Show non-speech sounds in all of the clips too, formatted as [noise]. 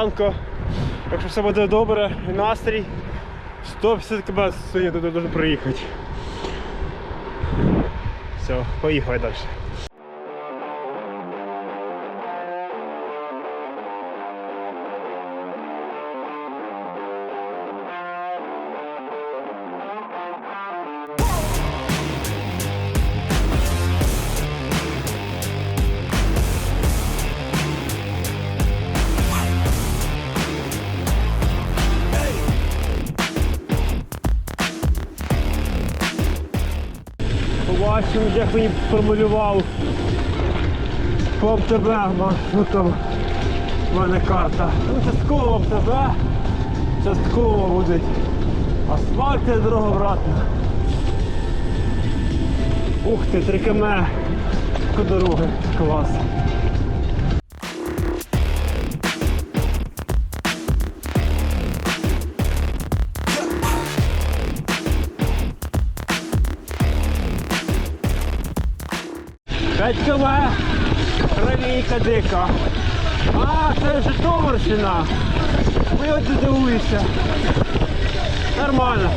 ранку. Якщо все буде добре і настрій, 150 км сьогодні туди дуже приїхати. Все, поїхали далі. Побачимо, як мені промалював ПОМ-ТБ маршрутом. в мене карта. Ну, частково тебе. частково буде асфальт і дорога обратно. Ух ти, 3 км по дороги. Клас. Км, ралійка дика. А, це Житомирщина. Ми от дивуєшся. Нормально.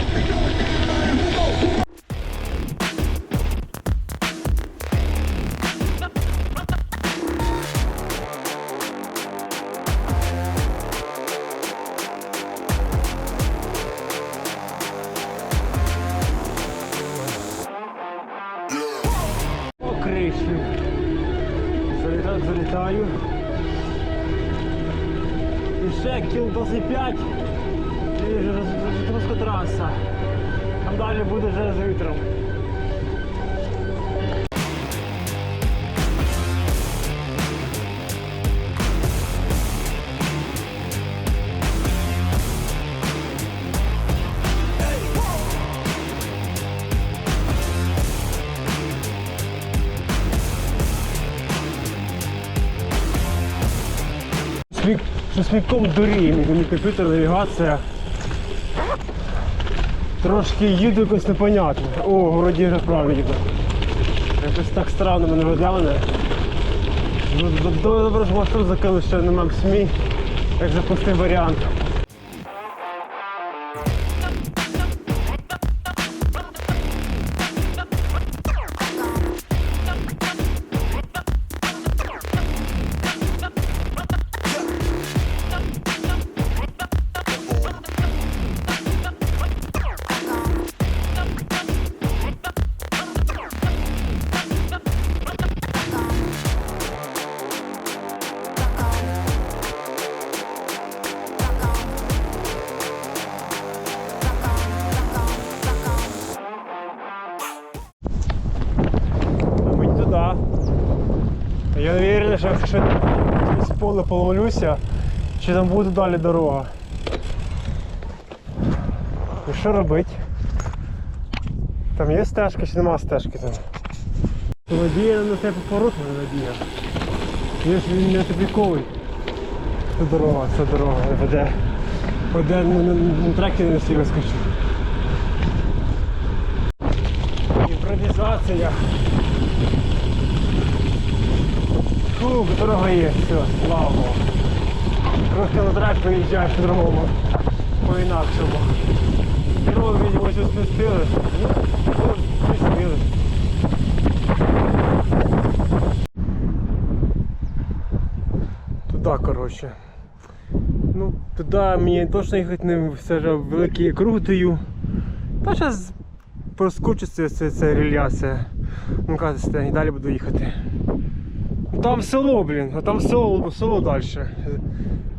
Залітаю. І ще кіл 25 і вже Житомирська траса. Там далі буде вже з вітром. Що сміком дуріє, мій комп'ютер, навігація. Трошки їду якось непонятно. О, вроді вже правильно їду. Якось так странно мене д- Добре, що маршрут закинув, ще на Максмі, як запустив варіант. Що якщо з поле помолюся, чи там буде далі дорога. І що робити? Там є стежка чи нема стежки там? Надія на цей поворот мене надія. Якщо він не тупіковий, то дорога, це дорога веде. Веде на, на, на треки не всі вискочить. Імпровізація. Фух, дорога є, все, слава Богу. Трохи на трек виїжджаєш по-другому, по-інакшому. Дорогу, видимо, щось спустили. Ну, коротше. Ну, туди мені точно їхати не все ж великий круг даю. Та зараз проскочиться це, це реляція. Ну кажете, і далі буду їхати. Там село, блін, а там село, село далі.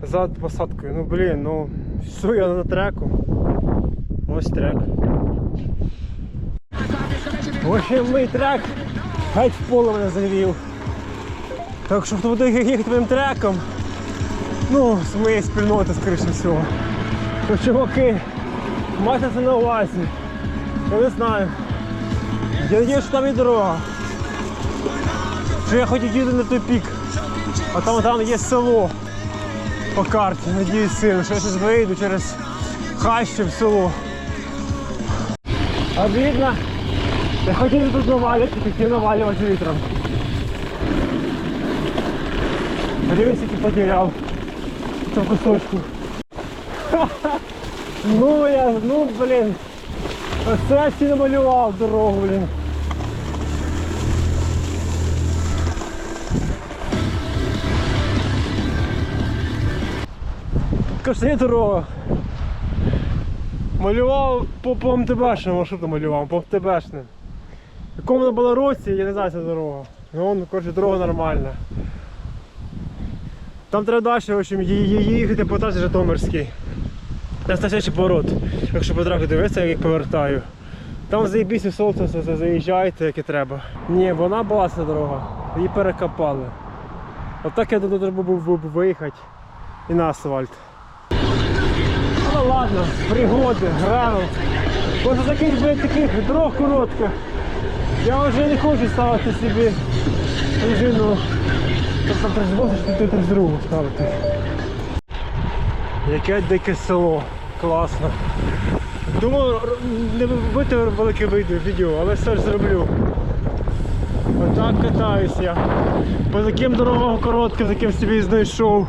За посадкою. Ну блін, ну все, я на треку. Ось трек. Ось мій трек. Геть в поле мене завів. Так що хто буде їхати моїм треком, ну, з моєї спільноти, скоріше всього. То чуваки, майте це на увазі. Я не знаю. Я надію, що там є дорога. Що я і їду на той пік, а там, там є село по карті. Надіюсь сильно, що я зараз вийду через хащу в село. Обидно. Я хотів тут навалити, хотів навалювати вітром. Дивись, який потеряв. цьому кусочку. [laughs] Ну я, ну блін. Оце я намалював дорогу, блін. Кажется, є дорога. Малював по, по МТБшному, що там малював? По МТБшним. В якому вона була році, я не знаю, ця дорога. Ну, коротше, дорога нормальна. Там треба далі, в общем, їхати по трасі Житомирській. Це стачачий поворот. Якщо по трохи дивитися, як повертаю. Там заєбісі солнце все це як і треба. Ні, вона була ця дорога. Її перекопали. Отак я туди треба був виїхати і на асфальт. Ну ладно, пригоди, грав. После таких, блядь, таких дорог коротких. Я вже не хочу ставити собі пружину. Тобто призвозиш ти другу ставити. Яке дике село. Класно. Думав, не робити велике відео, але все ж зроблю. Отак катаюсь я. По таким дорогам коротким, таким собі знайшов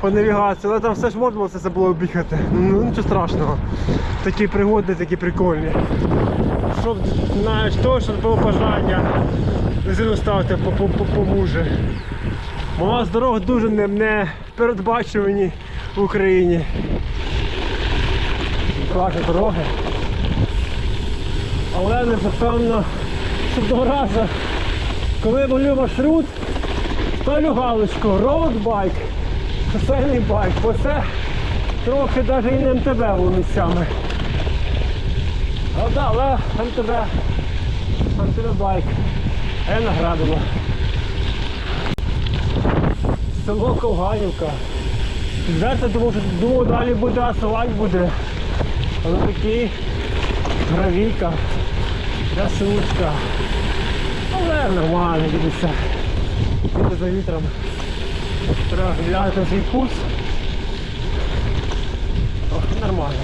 по навігації, але там все ж можна було це було об'їхати. Ну нічого страшного. Такі пригоди, такі прикольні. Щоб знаєш то, щоб було бажання резину ставити по, У нас дороги дуже не, не передбачувані в Україні. Класні дороги. Але щоб до разу, коли я малюю маршрут, ставлю галочку bike, шосейний байк, бо це трохи навіть і не МТБ місцями. Але, да, але МТБ, МТБ байк, а я наградила. Село Ковганівка. Зараз думав, далі буде асфальт буде. Але такий гравійка, трясучка. Але нормально дивися. Іде за вітром. Треба глянути свій пульс. О, нормально.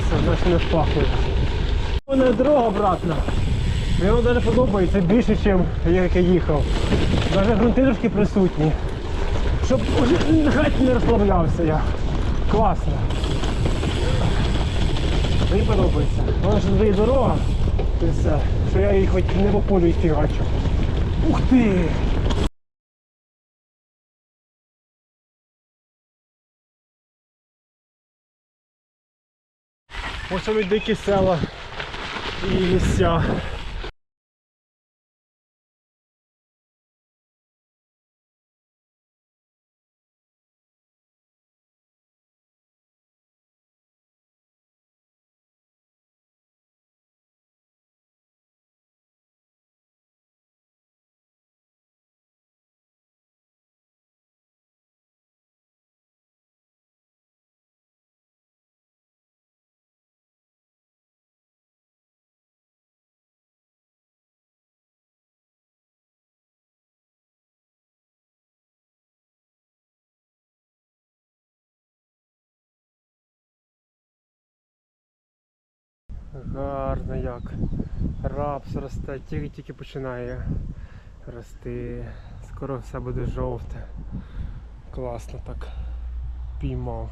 Все, значить не впахує. Вона дорога обратна. Мені вона навіть подобається більше, ніж як я їхав. Навіть грунти трошки присутні. Щоб уже геть не розслаблявся я. Класно. Мені подобається. Вона ж туди дорога. І все. Що я її хоч не по полю йти бачу. Ух ти! Ось вони дикі села і місця. Гарно як. Рапс росте, тільки-тільки починає рости. Скоро все буде жовте. Класно так. Піймав.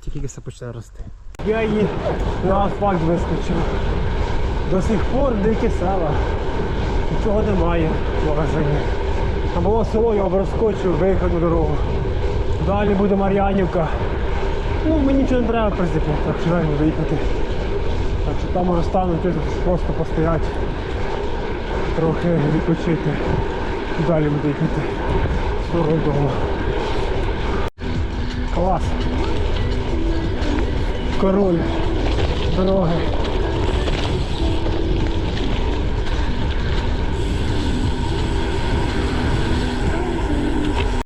Тільки все почне рости. Я її на асфальт вискочив. До сих пор дикі села. Нічого немає в магазині. Там було село, я розскочив, виїхав на дорогу. Далі буде Мар'янівка. Ну, мені нічого не треба, в принципі, так що дай доїхати. Так що там може стануть просто постояти, трохи відпочити. Далі буду їхати сторону дому. Клас. Король. Дороги.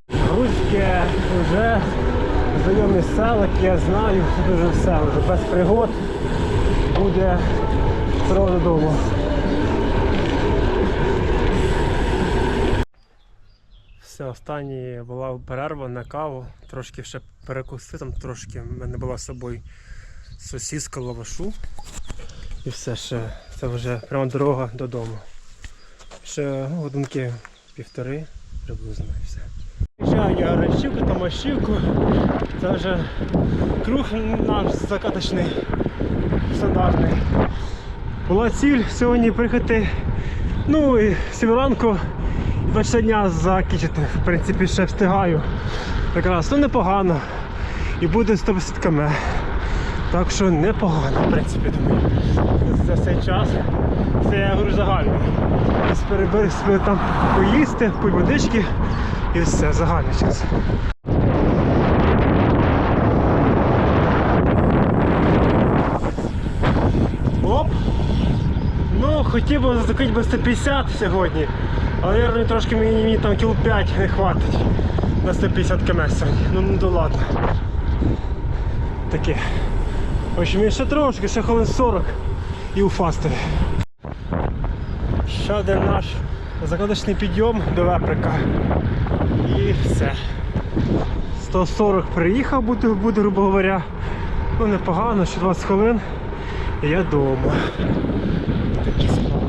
Грузьке вже які я знаю, тут вже все, вже без пригод буде дорога додому. Все, останнє була перерва на каву, трошки ще перекусив, там трошки в мене була з собою сосіска лавашу. І все ще, це вже прямо дорога додому. Ще годинки півтори приблизно і все. Приїжджаю є Гранщівка, Томашівку. Це вже круг наш закаточний, стандартний. Була ціль сьогодні приїхати, ну і сіверанку 20 дня закінчити. В принципі, ще встигаю. Якраз, ну непогано. І буде 150 км. Так що непогано, в принципі, думаю. За цей час. Це я говорю загально. Перебери там поїсти, пий водички і все, загальний час. Оп! Ну, хотів би закрити би 150 сьогодні, але я трошки мені, мені там кіл 5 не хватить на 150 км сьогодні. Ну, ну то ладно. Таке. В общем, ще трошки, ще хвилин 40 і у фастові. Ще один наш закладочний підйом до Веприка. І все. 140 приїхав, буде, буде, грубо говоря. Ну непогано, ще 20 хвилин. І я вдома. Такі справи.